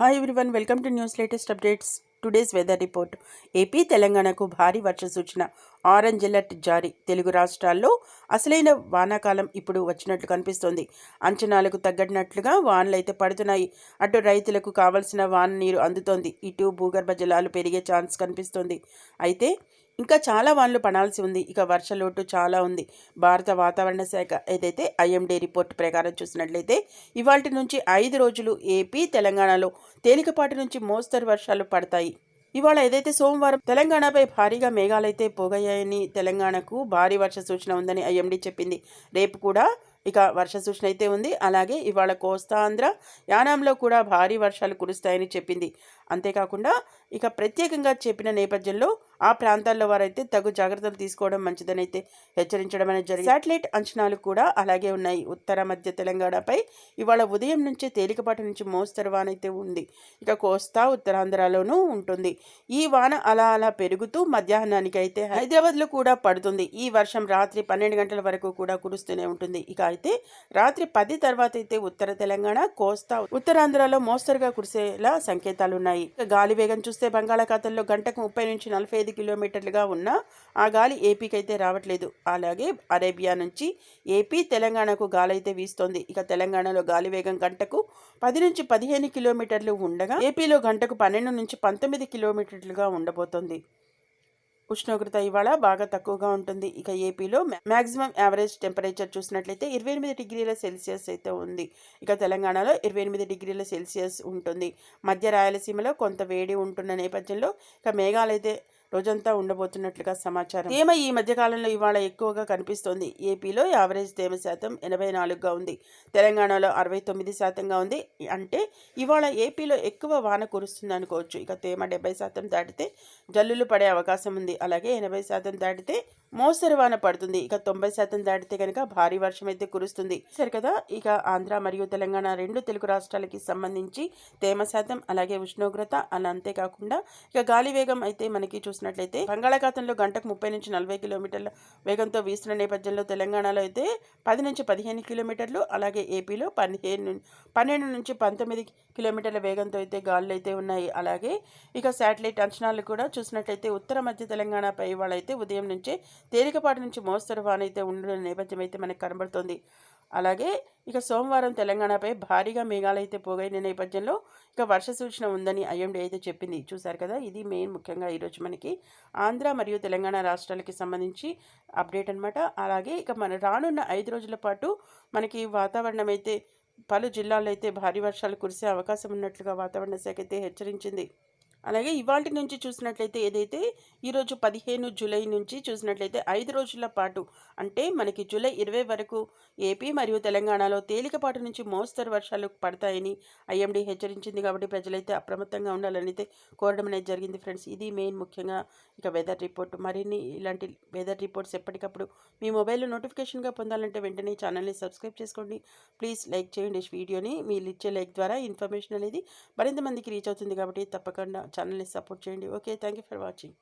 Hi everyone welcome to news latest updates today's weather report AP తెలంగాణకు భారీ వర్ష సూచన. Orange alert జారీ. తెలుగు రాష్ట్రాల్లో అసలైన వానాకాలం ఇప్పుడు వచ్చినట్లు కనిపిస్తోంది. అంచనాలకు తగ్గట్నట్లుగా వానలు అయితే పడుతున్నాయి. అటు రైతులకు కావలసిన వాన నీరు అందుతోంది. ఇటు భూగర్భ జలాలు పెరిగే ఛాన్స్ కనిపిస్తోంది. అయితే ఇంకా చాలా వానలు పడాల్సి ఉంది. ఇక వర్షలోటు చాలా ఉంది. భారత వాతావరణ శాఖ ఏదైతే ఐఎండీ రిపోర్ట్ ప్రకారం చూసినట్లయితే ఇవాటి నుంచి ఐదు రోజులు ఏపీ తెలంగాణలో తేలికపాటి నుంచి మోస్తరు వర్షాలు పడతాయి. ఇవాళ ఏదైతే సోమవారం తెలంగాణపై భారీగా మేఘాలైతే పోగయ్యాయని తెలంగాణకు భారీ వర్ష సూచన ఉందని ఐఎండీ చెప్పింది. రేపు కూడా ఇక వర్ష సూచన అయితే ఉంది. అలాగే ఇవాళ కోస్తాంధ్ర యానాంలో కూడా భారీ వర్షాలు కురుస్తాయని చెప్పింది. అంతేకాకుండా ఇక ప్రత్యేకంగా చెప్పిన నేపథ్యంలో ఆ ప్రాంతాల్లో వారైతే తగు జాగ్రత్తలు తీసుకోవడం మంచిదనైతే హెచ్చరించడం అనేది జరిగింది. శాటిలైట్ అంచనాలు కూడా అలాగే ఉన్నాయి. ఉత్తర మధ్య తెలంగాణపై ఇవాళ ఉదయం నుంచే తేలికపాటి నుంచి మోస్తరు వాన అయితే ఉంది. ఇక కోస్తా ఉత్తరాంధ్రలోనూ ఉంటుంది. ఈ వాన అలా అలా పెరుగుతూ మధ్యాహ్నానికి అయితే హైదరాబాద్లో కూడా పడుతుంది. ఈ వర్షం రాత్రి పన్నెండు గంటల వరకు కూడా కురుస్తూనే ఉంటుంది. ఇక అయితే రాత్రి పది తర్వాత అయితే ఉత్తర తెలంగాణ కోస్తా ఉత్తరాంధ్రలో మోస్తరుగా కురిసేలా సంకేతాలు ఉన్నాయి. గాలి వేగం చూస్తే బంగాళాఖాతంలో గంటకు ముప్పై నుంచి నలభై ఐదు కిలోమీటర్లుగా ఉన్న ఆ గాలి ఏపీకి అయితే రావట్లేదు. అలాగే అరేబియా నుంచి ఏపీ తెలంగాణకు గాలి అయితే వీస్తోంది. ఇక తెలంగాణలో గాలి వేగం గంటకు పది నుంచి పదిహేను కిలోమీటర్లు ఉండగా ఏపీలో గంటకు పన్నెండు నుంచి పంతొమ్మిది కిలోమీటర్లుగా ఉండబోతోంది. ఉష్ణోగ్రత ఇవాళ బాగా తక్కువగా ఉంటుంది. ఇక ఏపీలో మ్యాక్సిమం యావరేజ్ టెంపరేచర్ చూసినట్లయితే ఇరవై ఎనిమిది డిగ్రీల సెల్సియస్ అయితే ఉంది. ఇక తెలంగాణలో ఇరవై ఎనిమిది డిగ్రీల సెల్సియస్ ఉంటుంది. మధ్య రాయలసీమలో కొంత వేడి ఉంటున్న నేపథ్యంలో ఇక మేఘాలైతే రోజంతా ఉండబోతున్నట్లుగా సమాచారం. తేమ ఈ మధ్యకాలంలో ఇవాళ ఎక్కువగా కనిపిస్తోంది. ఏపీలో యావరేజ్ తేమ శాతం ఎనభై నాలుగుగా ఉంది. తెలంగాణలో అరవై తొమ్మిది శాతంగా ఉంది. అంటే ఇవాళ ఏపీలో ఎక్కువ వాన కురుస్తుంది అనుకోవచ్చు. ఇక తేమ డెబ్బై శాతం దాటితే జల్లులు పడే అవకాశం ఉంది. అలాగే ఎనభై శాతం దాటితే మోస్తరు వాన పడుతుంది. ఇక తొంభై శాతం దాటితే కనుక భారీ వర్షం అయితే కురుస్తుంది. సరే కదా ఇక ఆంధ్ర మరియు తెలంగాణ రెండు తెలుగు రాష్ట్రాలకి సంబంధించి తేమ శాతం అలాగే ఉష్ణోగ్రత అలా అంతేకాకుండా ఇక గాలి వేగం అయితే మనకి చూసినట్లయితే బంగాళాఖాతంలో గంటకు ముప్పై నుంచి నలభై కిలోమీటర్ల వేగంతో వీస్తున్న నేపథ్యంలో తెలంగాణలో అయితే పది నుంచి పదిహేను కిలోమీటర్లు అలాగే ఏపీలో పదిహేను పన్నెండు నుంచి పంతొమ్మిది కిలోమీటర్ల వేగంతో అయితే గాలులు అయితే ఉన్నాయి. అలాగే ఇక శాటిలైట్ అంచనాలు కూడా చూసినట్లయితే ఉత్తర మధ్య తెలంగాణపై వాళ్ళైతే ఉదయం నుంచే తేలికపాటి నుంచి మోస్తరు వాన అయితే ఉండే నేపథ్యం అయితే మనకు కనబడుతుంది. అలాగే ఇక సోమవారం తెలంగాణపై భారీగా మేఘాలైతే అయితే పోగైన నేపథ్యంలో ఇక వర్ష సూచన ఉందని ఐఎండీ అయితే చెప్పింది. చూశారు కదా ఇది మెయిన్ ముఖ్యంగా ఈరోజు మనకి ఆంధ్ర మరియు తెలంగాణ రాష్ట్రాలకి సంబంధించి అప్డేట్ అనమాట అలాగే ఇక మన రానున్న ఐదు రోజుల పాటు మనకి వాతావరణం అయితే పలు జిల్లాల్లో అయితే భారీ వర్షాలు కురిసే అవకాశం ఉన్నట్లుగా వాతావరణ శాఖ అయితే హెచ్చరించింది. అలాగే ఇవాళ నుంచి చూసినట్లయితే ఏదైతే ఈరోజు పదిహేను జూలై నుంచి చూసినట్లయితే ఐదు రోజుల పాటు అంటే మనకి జూలై ఇరవై వరకు ఏపీ మరియు తెలంగాణలో తేలికపాటి నుంచి మోస్తరు వర్షాలు పడతాయని ఐఎండీ హెచ్చరించింది కాబట్టి ప్రజలైతే అప్రమత్తంగా ఉండాలని అయితే కోరడం అనేది జరిగింది ఫ్రెండ్స్. ఇది మెయిన్ ముఖ్యంగా ఇక వెదర్ రిపోర్ట్. మరిన్ని ఇలాంటి వెదర్ రిపోర్ట్స్ ఎప్పటికప్పుడు మీ మొబైల్లో నోటిఫికేషన్గా పొందాలంటే వెంటనే ఛానల్ని సబ్స్క్రైబ్ చేసుకోండి. ప్లీజ్ లైక్ చేయండి. వీడియోని మీరు ఇచ్చే లైక్ ద్వారా ఇన్ఫర్మేషన్ అనేది మరింత మందికి రీచ్ అవుతుంది కాబట్టి తప్పకుండా ఛానల్ని సపోర్ట్ చేయండి okay thank you for watching